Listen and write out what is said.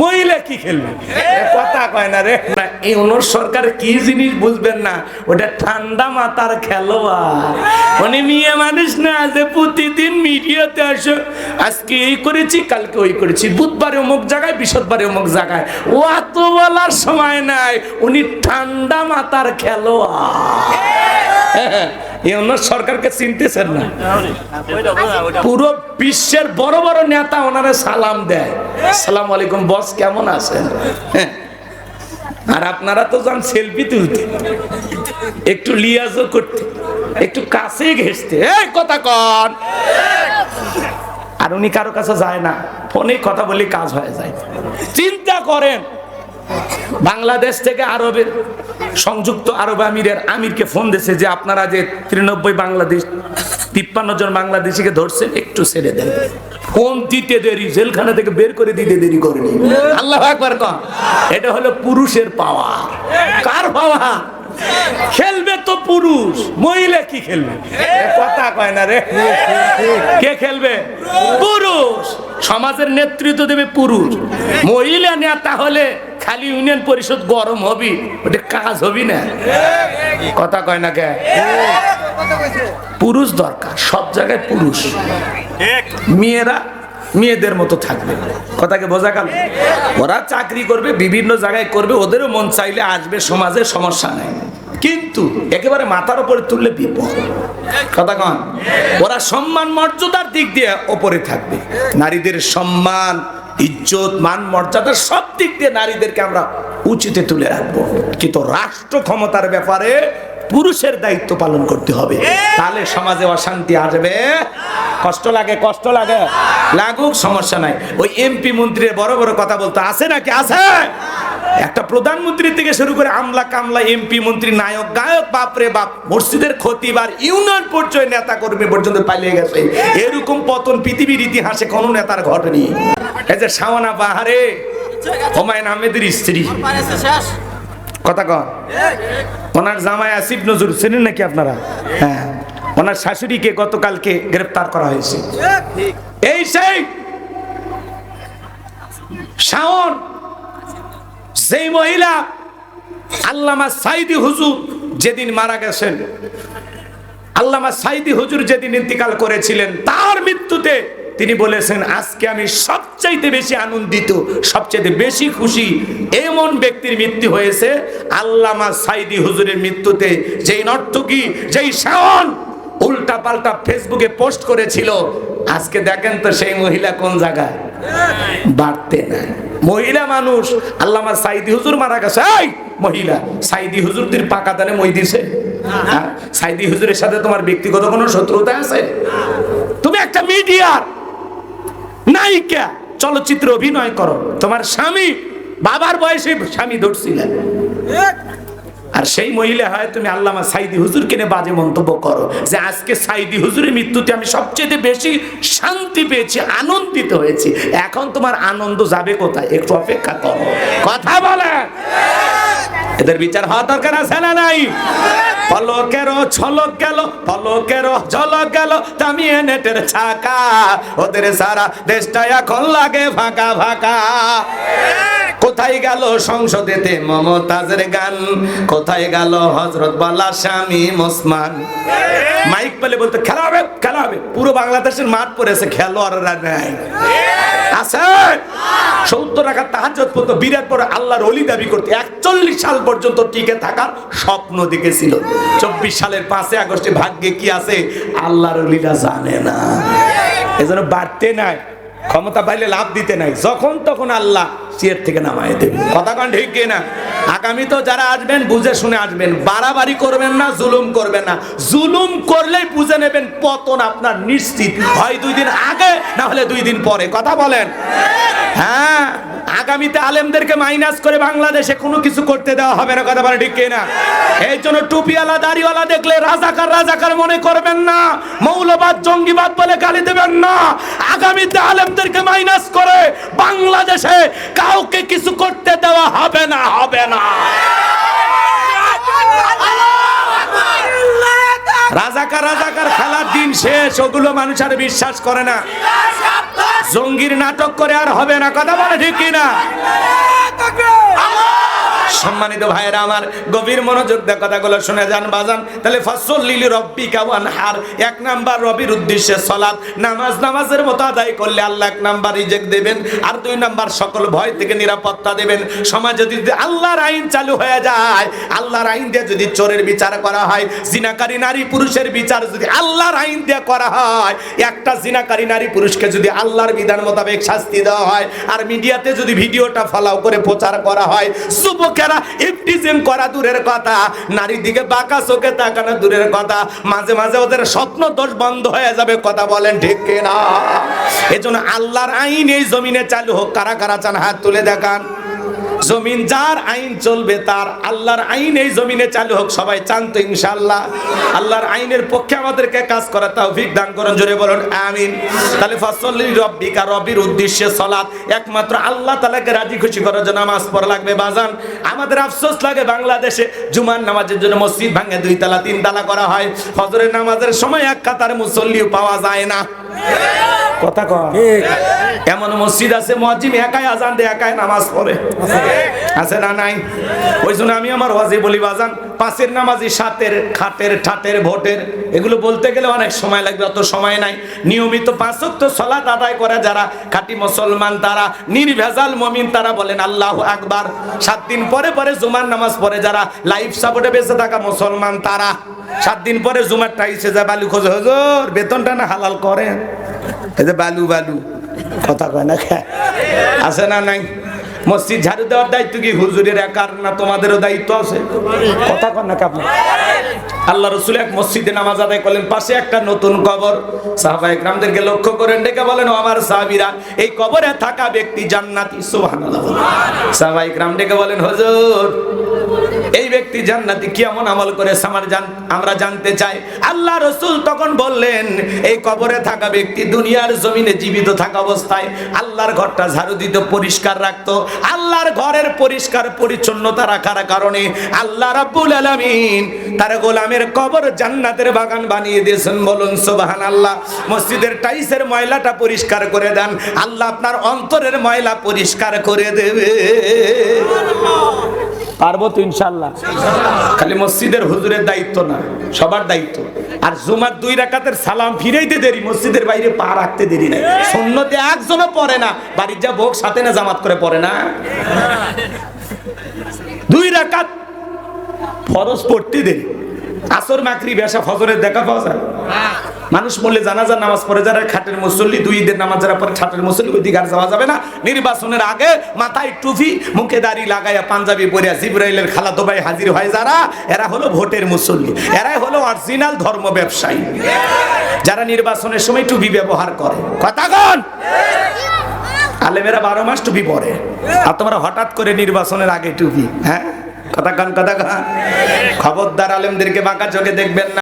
মহিলা কি খেলবে? কথা কয় না রে। এই অনুর সরকার কি জিনিস বুঝবেন না? ওটা ঠান্ডা মাথার খেলোয়াড়। উনি মেয়ে মানুষ না যে প্রতিদিন মিডিয়াতে আসো আজকে এই করেছি কালকে ওই করেছি। বুধবারে অমুক জায়গায় বৃহস্পতিবারে অমুক জায়গায়। ও এত বলার সময় নাই উনি ঠান্ডা মাথার খেলোয়াড়। অন্য সরকারকে চিনতেছেন না। পুরো বিশ্বের বড় বড় নেতা ওনারা সালাম দেয়। সালাম আলাইকুম, বস কেমন আছেন? হ্যাঁ। আর আপনারা তো যান সেলফি তুলতে। একটু লিয়াজও করতে। একটু কাছে ঘেসতে কথা কন। আর উনি কারও কাছে যায় না। ফোনে কথা বলে, কাজ হয়ে যায়। চিন্তা করেন। বাংলাদেশ থেকে আরবের সংযুক্ত আরব আমিরের আমিরকে ফোন দিয়েছে যে আপনারা যে তিরানব্বই বাংলাদেশ, তিপ্পান্ন জন বাংলাদেশিকে ধরছেন, একটু ছেড়ে দেন। ফোন দিতে দেরি, জেলখানা থেকে বের করে দিতে দেরি করেনি। আল্লাহ একবার কন। এটা হলো পুরুষের পাওয়া কার পাওয়া খেলবে তো পুরুষ, মহিলা কি খেলবে? কথা কয় না রে। কে খেলবে? পুরুষ। সমাজের নেতৃত্ব দেবে পুরুষ। মহিলা নেতা হলে খালি ইউনিয়ন পরিষদ গরম হবি ওটা কাজ হবি না। কথা কয় না কে? পুরুষ দরকার সব জায়গায় পুরুষ। মেয়েরা মেয়েদের মতো থাকবে। কথাকে বোঝা গেল? ওরা চাকরি করবে বিভিন্ন জায়গায় করবে ওদেরও মন চাইলে আসবে সমাজে সমস্যা নেই। কিন্তু একেবারে মাথার উপরে তুললে বিপদ। কথা কন? ওরা সম্মান মর্যাদার দিক দিয়ে ওপরে থাকবে। নারীদের সম্মান ইজ্জত, মান মর্যাদা সব দিক দিয়ে নারীদেরকে আমরা উচিতে তুলে রাখব। কিন্তু রাষ্ট্র ক্ষমতার ব্যাপারে পুরুষের দায়িত্ব পালন করতে হবে। তাহলে সমাজে অশান্তি আসবে। কষ্ট লাগে কষ্ট লাগে। লাগুক, সমস্যা নাই। ওই এমপি মন্ত্রীর বড় বড় কথা বলতে, আছে নাকি? আছে। একটা প্রধানমন্ত্রী থেকে শুরু করে আমলা কামলা এমপি মন্ত্রী, নায়ক, গায়ক, বাপরে বাপ, মসজিদের খতিবার, ইউনিয়ন পর্যায়ে নেতা কর্মী পর্যন্ত পালিয়ে গেছে। এরকম পতন পৃথিবীর ইতিহাসে কোনো নেতার ঘটেনি। এই যে শাওনা বাহারে, হুমায়ুন আহমেদের স্ত্রী। কথা কন। ওনার জামাই আসিফ নজরুল, চেনেন নাকি আপনারা? হ্যাঁ। ওনার শাশুড়িকে গতকালকে গ্রেফতার করা হয়েছে। এই সেই শাওন যেই মহিলা আল্লামা সাইদি হুজুর যেদিন মারা গেছেন, আল্লামা সাইদি হুজুর যেদিন ইন্তিকাল করেছিলেন, তার মৃত্যুতে তিনি বলেছেন, আজকে আমি সবচাইতে বেশি আনন্দিত, সবচাইতে বেশি খুশি এমন ব্যক্তির মৃত্যু হয়েছে, আল্লামা সাইদি হুজুরের মৃত্যুতে যেই নর্তকী, যেই শাওন উল্টা পাল্টা ফেসবুকে পোস্ট করেছিল, আজকে দেখেন তো সেই মহিলা কোন জায়গায়? বাড়তে নাই। মহিলা মানুষ, আল্লামা সাইদি হুজুর মারা গেছে। মহিলা, সাইদি হুজুর তুই পাকা দানে মই দিছে। হ্যাঁ? সাইদি হুজুরের সাথে তোমার ব্যক্তিগত কোনো শত্রুতা আছে? তুমি একটা মিডিয়ার নায়িকা, চলচ্চিত্র অভিনয় করো। তোমার স্বামী, বাবার বয়সে স্বামী ধরছিলেন। আর সেই মহিলা হয়, তুমি আল্লামা সাইদি হুজুর কিনে বাজে মন্তব্য করো যে আজকে সাইদি হুজুরের মৃত্যুতে আমি সবচেয়ে বেশি শান্তি পেয়েছি, আনন্দিত হয়েছি। এখন তোমার আনন্দ যাবে কোথায়? একটু অপেক্ষা করো। কথা বলে। এদের বিচার হওয়া দরকার আছে না নাই? পলকের ছলক গেল, পলকের ঝলক গেল তামিয়ে নেটের ছাকা। ওদের সারা দেশটা এখন লাগে ফাঁকা ফাঁকা। কোথায় গেল সংসদেতে মমতাজের গান? কোথায় গেল হজরত বালা স্বামী মোসমান? মাইক পেলে বলতে, খেলা হবে খেলা হবে। পুরো বাংলাদেশের মাঠ পড়েছে, খেলোয়াড়রা নাই। আছে? সত্তর টাকা তাহাজত পর্যন্ত বিরাট বড় আল্লাহর অলি দাবি করতে একচল্লিশ সাল পর্যন্ত টিকে থাকার স্বপ্ন দেখেছিল। চব্বিশ সালের পাঁচে আগস্টে ভাগ্যে কি আছে? আল্লাহর অলিরা জানে না। এজন্য বাড়তে নাই। ক্ষমতা পাইলে লাভ দিতে নাই। যখন তখন আল্লাহ চেয়ার থেকে নামায় দেবে। কথা কন ঠিক না আগামী তো যারা আসবেন, বুঝে শুনে আসবেন। বাড়াবাড়ি করবেন না, জুলুম করবেন না। জুলুম করলেই বুঝে নেবেন পতন আপনার নিশ্চিত। হয় দুই দিন আগে, না হলে দুই দিন পরে। কথা বলেন। হ্যাঁ? আগামীতে আলেমদেরকে মাইনাস করে বাংলাদেশে কোনো কিছু করতে দেওয়া হবে না, কথা বলে ঠিক না এই জন্য টুপিওয়ালা, দাড়িওয়ালা দেখলে রাজাকার রাজাকার মনে করবেন না। মৌলবাদ, জঙ্গিবাদ বলে গালি দেবেন না। আগামীতে আলেমদেরকে মাইনাস করে বাংলাদেশে কাউকে কিছু করতে দেওয়া হবে না হবে না। রাজাকার রাজাকার খেলার দিন শেষ, ওগুলো মানুষ আর বিশ্বাস করে না। জঙ্গির নাটক করে আর হবে না কথা বলে ঠিক কিনা? সম্মানিত ভাইয়েরা, আমার গভীর মনোযোগ দিয়ে কথাগুলো শুনে যান, বাজান। তাহলে ফসল লিলি রব্বি কাওয়ান হার এক নাম্বার রবির উদ্দেশ্যে সলাৎ নামাজ নামাজের মতো আদায় করলে আল্লাহ এক নাম্বার রিজেক্ট দেবেন, আর দুই নাম্বার সকল ভয় থেকে নিরাপত্তা দেবেন। সমাজ যদি আল্লাহর আইন চালু হয়ে যায়, আল্লাহর আইন দিয়ে যদি চোরের বিচার করা হয়, জিনাকারী নারী পুরুষের বিচার যদি আল্লাহর আইন দিয়ে করা হয়, একটা জিনাকারী নারী পুরুষকে যদি আল্লাহর বিধান মোতাবেক শাস্তি দেওয়া হয়, আর মিডিয়াতে যদি ভিডিওটা ফলাও করে প্রচার করা হয়, যুবকেরা ইফটিজিম করা দূরের কথা, নারীর দিকে বাঁকা চোখে তাকানো দূরের কথা, মাঝে মাঝে ওদের স্বপ্ন দোষ বন্ধ হয়ে যাবে কথা বলেন ঠিক না এজন্য আল্লাহর আইন এই জমিনে চালু হোক। কারা কারা চান হাত তুলে দেখান। জমিন যার আইন চলবে তার আল্লাহর আইন এই জমিনে চালু হোক সবাই চান তো ইনশাআল্লাহ। আল্লাহর আইনের পক্ষে আমাদেরকে কাজ করা তৌফিক দান করুন জোরে বলুন আমিন। তাহলে ফসলি রব্বিকা রবির উদ্দেশ্যে সলাৎ একমাত্র আল্লাহ তাআলাকে রাজি খুশি করার জন্য নামাজ পড়া লাগবে বাজান। আমাদের আফসোস লাগে বাংলাদেশে জুমার নামাজের জন্য মসজিদ ভাঙে দুই তালা তিন তালা করা হয়। ফজরের নামাজের সময় এক কাতার মুসল্লিও পাওয়া যায় না। কথা কয় এমন মসজিদ আছে মসজিদ একাই আজান দিয়ে একাই নামাজ পড়ে। আছে না নাই? ওই জন্য আমি আমার ওয়াজি বলি, বাজান, পাঁচের নামাজি, সাতের, খাটের, ঠাটের, ভোটের, এগুলো বলতে গেলে অনেক সময় লাগবে, অত সময় নাই। নিয়মিত পাঁচক তো সলাত আদায় করে যারা খাঁটি মুসলমান, তারা নির্ভেজাল মমিন, তারা বলেন, আল্লাহ আকবার। সাত দিন পরে পরে জুমার নামাজ পড়ে যারা লাইফ সাপোর্টে বেঁচে থাকা মুসলমান, তারা সাত দিন পরে জুমার টাইসে যায়, বালু খোঁজ, হজুর, বেতনটা না হালাল করেন? এই যে বালু বালু, কথা কয় না আছে না নাই? মসজিদ ঝাড়ু দেওয়ার দায়িত্ব কি? হুজুরের একার না তোমাদেরও দায়িত্ব আছে? কথা কন না কাপড়। আল্লাহ রসুল এক মসজিদে নামাজ আদায় করলেন, পাশে একটা নতুন কবর। সাহাবা একরামদেরকে লক্ষ্য করেন, ডেকে বলেন, ও আমার সাহাবিরা, এই কবরে থাকা ব্যক্তি জান্নাতি, সুবহানাল্লাহ। সাহাবা একরাম ডেকে বলেন, হুজুর এই ব্যক্তি জান্নাতি কেমন আমল করেছে আমার আমরা জানতে চাই। আল্লাহ রসুল তখন বললেন, এই কবরে থাকা ব্যক্তি দুনিয়ার জমিনে জীবিত থাকা অবস্থায় আল্লাহর ঘরটা ঝাড়ু দিত পরিষ্কার রাখতো। আল্লাহর ঘরের পরিষ্কার পরিচ্ছন্নতা রাখার কারণে আল্লাহ রাব্বুল আলামিন তার গোলামের কবর জান্নাতের বাগান বানিয়ে দিয়েছেন। বলুন, সুবহানাল্লাহ। মসজিদের টাইসের ময়লাটা পরিষ্কার করে দেন। আল্লাহ আপনার অন্তরের ময়লা পরিষ্কার করে দেবে। পারব তো ইনশাল্লাহ। খালি মসজিদের হুজুরের দায়িত্ব না, সবার দায়িত্ব। আর জুমার দুই রাকাতের সালাম ফিরাইতে দেরি, মসজিদের বাইরে পা রাখতে দেরি নাই। সুন্নতে একজনও পড়ে না, বাড়ির যা ভোগ সাথে না জামাত করে পড়ে না। দুই রাকাত ফরজ পড়তে দেরি। আসর মাকরি বেশা ফজরের দেখা পাওয়া যায়? মানুষ বললে জানাজার নামাজ পড়ে যারা খাটের মুসল্লি, দুই ঈদের নামাজ যারা পড়ে খাটের মুসল্লি, ওই দিকে আর যাওয়া যাবে না। নির্বাচনের আগে মাথায় টুপি, মুখে দাড়ি লাগাইয়া পাঞ্জাবি পরিয়া জিব্রাইলের খালা ভাই হাজির হয় যারা, এরা হলো ভোটের মুসল্লি। এরাই হলো অরিজিনাল ধর্ম ব্যবসায়ী। যারা নির্বাচনের সময় টুপি ব্যবহার করে। কথা কন? আলেমেরা বারো মাস টুপি পরে। আর তোমরা হঠাৎ করে নির্বাচনের আগে টুপি হ্যাঁ? কথা কান কথা কান। খবরদার আলেমদেরকে বাঁকা চোখে দেখবেন না।